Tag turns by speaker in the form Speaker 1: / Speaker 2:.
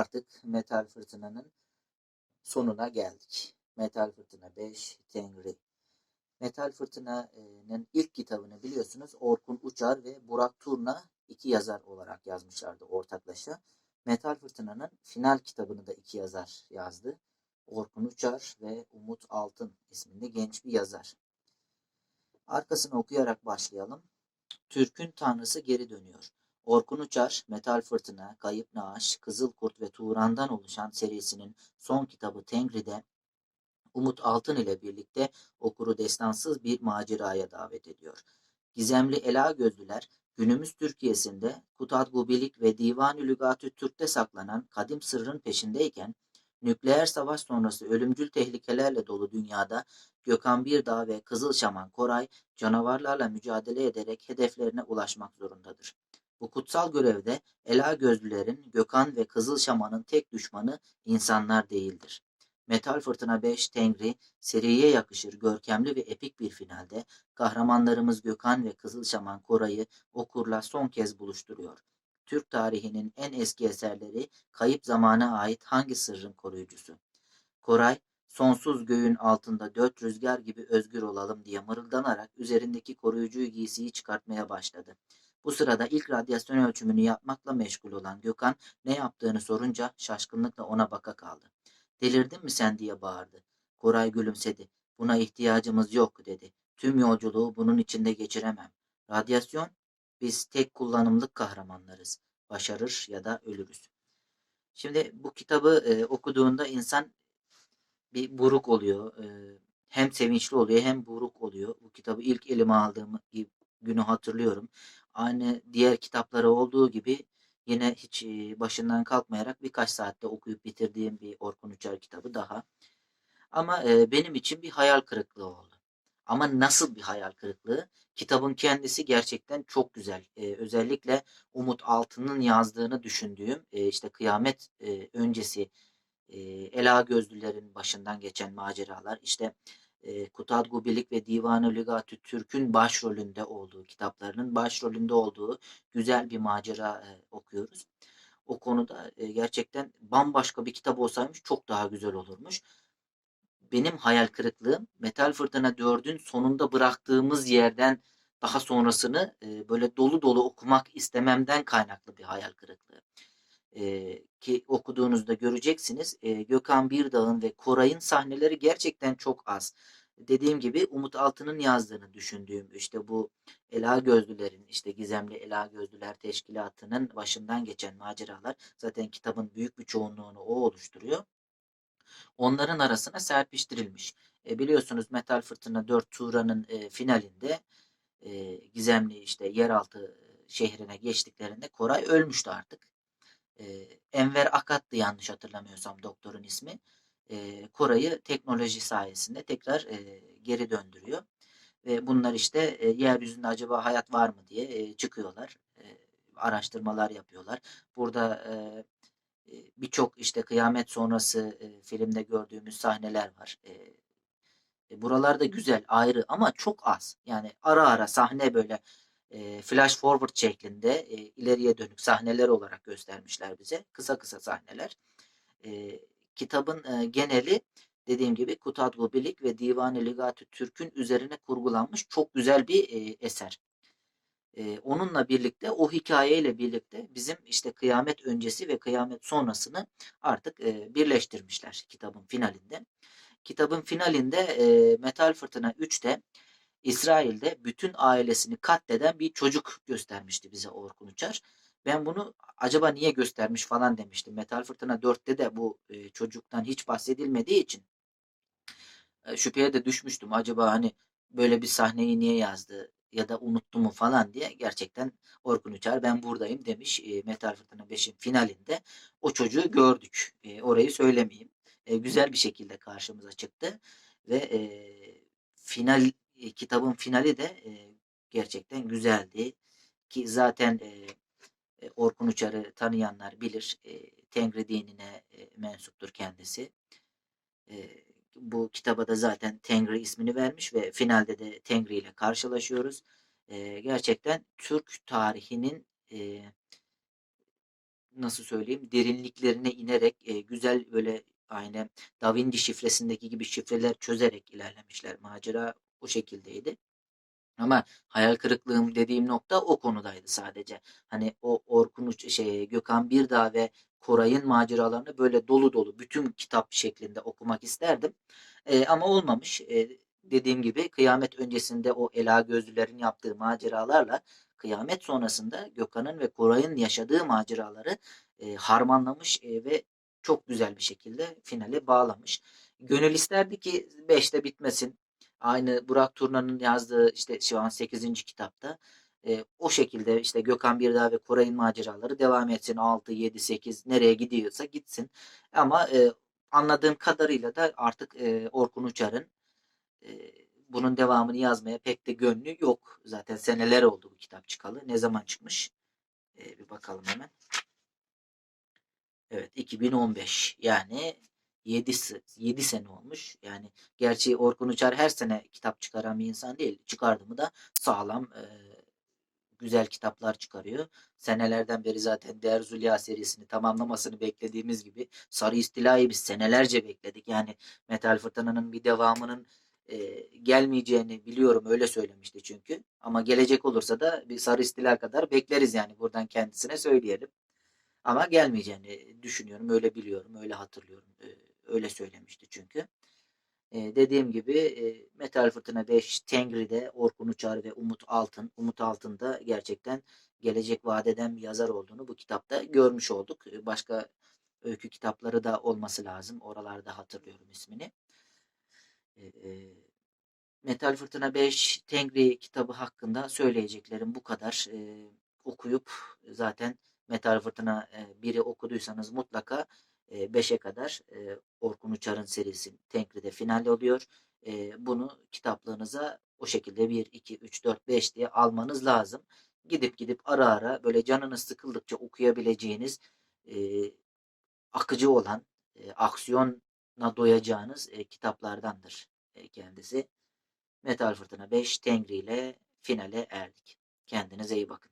Speaker 1: artık Metal Fırtına'nın sonuna geldik. Metal Fırtına 5 Tengri. Metal Fırtına'nın ilk kitabını biliyorsunuz Orkun Uçar ve Burak Turna iki yazar olarak yazmışlardı ortaklaşa. Metal Fırtına'nın final kitabını da iki yazar yazdı. Orkun Uçar ve Umut Altın isminde genç bir yazar. Arkasını okuyarak başlayalım. Türk'ün tanrısı geri dönüyor. Orkun Uçar, Metal Fırtına, Kayıp Naaş, Kızıl Kurt ve Turan'dan oluşan serisinin son kitabı Tengri'de Umut Altın ile birlikte okuru destansız bir maceraya davet ediyor. Gizemli Ela Gözlüler, günümüz Türkiye'sinde Kutat Gubilik ve Divan-ı Lügatü Türk'te saklanan kadim sırrın peşindeyken, nükleer savaş sonrası ölümcül tehlikelerle dolu dünyada Gökhan Birdağ ve Kızıl Şaman Koray canavarlarla mücadele ederek hedeflerine ulaşmak zorundadır. Bu kutsal görevde Ela Gözlülerin, Gökhan ve Kızıl Şaman'ın tek düşmanı insanlar değildir. Metal Fırtına 5 Tengri, seriye yakışır görkemli ve epik bir finalde kahramanlarımız Gökhan ve Kızıl Şaman Koray'ı okurla son kez buluşturuyor. Türk tarihinin en eski eserleri kayıp zamana ait hangi sırrın koruyucusu? Koray, sonsuz göğün altında dört rüzgar gibi özgür olalım diye mırıldanarak üzerindeki koruyucu giysiyi çıkartmaya başladı. Bu sırada ilk radyasyon ölçümünü yapmakla meşgul olan Gökhan ne yaptığını sorunca şaşkınlıkla ona baka kaldı. Delirdin mi sen diye bağırdı. Koray gülümsedi. Buna ihtiyacımız yok dedi. Tüm yolculuğu bunun içinde geçiremem. Radyasyon, biz tek kullanımlık kahramanlarız. Başarır ya da ölürüz. Şimdi bu kitabı e, okuduğunda insan bir buruk oluyor. E, hem sevinçli oluyor hem buruk oluyor. Bu kitabı ilk elime aldığım günü hatırlıyorum. Aynı diğer kitapları olduğu gibi yine hiç başından kalkmayarak birkaç saatte okuyup bitirdiğim bir Orkun Uçar kitabı daha. Ama benim için bir hayal kırıklığı oldu. Ama nasıl bir hayal kırıklığı? Kitabın kendisi gerçekten çok güzel. Özellikle Umut Altın'ın yazdığını düşündüğüm işte kıyamet öncesi Ela Gözlülerin başından geçen maceralar işte e, Kutat Gubilik ve Divan-ı Lügatü Türk'ün başrolünde olduğu kitaplarının başrolünde olduğu güzel bir macera e, okuyoruz. O konuda e, gerçekten bambaşka bir kitap olsaymış çok daha güzel olurmuş. Benim hayal kırıklığım Metal Fırtına 4'ün sonunda bıraktığımız yerden daha sonrasını e, böyle dolu dolu okumak istememden kaynaklı bir hayal kırıklığı. E, ki okuduğunuzda göreceksiniz e, Gökhan Birdağ'ın ve Koray'ın sahneleri gerçekten çok az. Dediğim gibi Umut Altı'nın yazdığını düşündüğüm işte bu Ela Gözlülerin işte Gizemli Ela Gözlüler Teşkilatı'nın başından geçen maceralar zaten kitabın büyük bir çoğunluğunu o oluşturuyor. Onların arasına serpiştirilmiş. E, biliyorsunuz Metal Fırtına 4 Turan'ın e, finalinde e, Gizemli işte yeraltı şehrine geçtiklerinde Koray ölmüştü artık. E, Enver Akat'tı yanlış hatırlamıyorsam doktorun ismi. E, Koray'ı teknoloji sayesinde tekrar e, geri döndürüyor. Ve bunlar işte e, yeryüzünde acaba hayat var mı diye e, çıkıyorlar. E, araştırmalar yapıyorlar. Burada e, birçok işte kıyamet sonrası e, filmde gördüğümüz sahneler var. E, e, buralar da güzel, ayrı ama çok az. Yani ara ara sahne böyle e, flash forward şeklinde e, ileriye dönük sahneler olarak göstermişler bize. Kısa kısa sahneler. E, kitabın e, geneli dediğim gibi Kutadgu Bilik ve Divan-ı Ligatü Türk'ün üzerine kurgulanmış çok güzel bir e, eser. E, onunla birlikte o hikayeyle birlikte bizim işte kıyamet öncesi ve kıyamet sonrasını artık e, birleştirmişler kitabın finalinde. Kitabın finalinde e, Metal Fırtına 3'te İsrail'de bütün ailesini katleden bir çocuk göstermişti bize Orkun Uçar. Ben bunu acaba niye göstermiş falan demiştim. Metal Fırtına 4'te de bu e, çocuktan hiç bahsedilmediği için e, şüpheye de düşmüştüm. Acaba hani böyle bir sahneyi niye yazdı ya da unuttu mu falan diye gerçekten Orkun Uçar ben buradayım demiş e, Metal Fırtına 5'in finalinde. O çocuğu gördük. Orayı söylemeyeyim. Güzel bir şekilde karşımıza çıktı ve final kitabın finali de e, gerçekten güzeldi ki zaten e Orkun Uçar'ı tanıyanlar bilir. E, Tengri dinine e, mensuptur kendisi. E, bu kitaba da zaten Tengri ismini vermiş ve finalde de Tengri ile karşılaşıyoruz. E, gerçekten Türk tarihinin e, nasıl söyleyeyim derinliklerine inerek e, güzel böyle aynı Da Vinci şifresindeki gibi şifreler çözerek ilerlemişler. Macera o şekildeydi. Ama hayal kırıklığım dediğim nokta o konudaydı sadece. Hani o Orkun şey Gökhan Birdağ ve Koray'ın maceralarını böyle dolu dolu bütün kitap şeklinde okumak isterdim. E, ama olmamış. E, dediğim gibi kıyamet öncesinde o Ela Gözlülerin yaptığı maceralarla kıyamet sonrasında Gökhan'ın ve Koray'ın yaşadığı maceraları e, harmanlamış e, ve çok güzel bir şekilde finale bağlamış. Gönül isterdi ki 5'te bitmesin. Aynı Burak Turna'nın yazdığı işte şu an 8. kitapta e, o şekilde işte Gökhan Birdağ ve Koray'ın maceraları devam etsin. 6, 7, 8 nereye gidiyorsa gitsin. Ama e, anladığım kadarıyla da artık e, Orkun Uçar'ın e, bunun devamını yazmaya pek de gönlü yok. Zaten seneler oldu bu kitap çıkalı. Ne zaman çıkmış? E, bir bakalım hemen. Evet 2015 yani 7, 7 sene olmuş. Yani gerçi Orkun Uçar her sene kitap çıkaran bir insan değil. Çıkardı mı da sağlam e, güzel kitaplar çıkarıyor. Senelerden beri zaten Değer Zülya serisini tamamlamasını beklediğimiz gibi Sarı İstila'yı biz senelerce bekledik. Yani Metal Fırtına'nın bir devamının e, gelmeyeceğini biliyorum öyle söylemişti çünkü. Ama gelecek olursa da bir Sarı İstila kadar bekleriz yani buradan kendisine söyleyelim. Ama gelmeyeceğini düşünüyorum, öyle biliyorum, öyle hatırlıyorum. Öyle söylemişti çünkü. E, dediğim gibi e, Metal Fırtına 5, Tengri'de Orkun Uçar ve Umut Altın. Umut Altın da gerçekten gelecek vadeden bir yazar olduğunu bu kitapta görmüş olduk. Başka öykü kitapları da olması lazım. Oralarda hatırlıyorum ismini. E, e, Metal Fırtına 5, Tengri kitabı hakkında söyleyeceklerim bu kadar. E, okuyup zaten Metal Fırtına 1'i okuduysanız mutlaka 5'e kadar Orkun Uçar'ın serisi Tenkri'de final oluyor. E, bunu kitaplığınıza o şekilde 1, 2, 3, 4, 5 diye almanız lazım. Gidip gidip ara ara böyle canınız sıkıldıkça okuyabileceğiniz akıcı olan, aksiyona doyacağınız kitaplardandır kendisi. Metal Fırtına 5 Tengri ile finale erdik. Kendinize iyi bakın.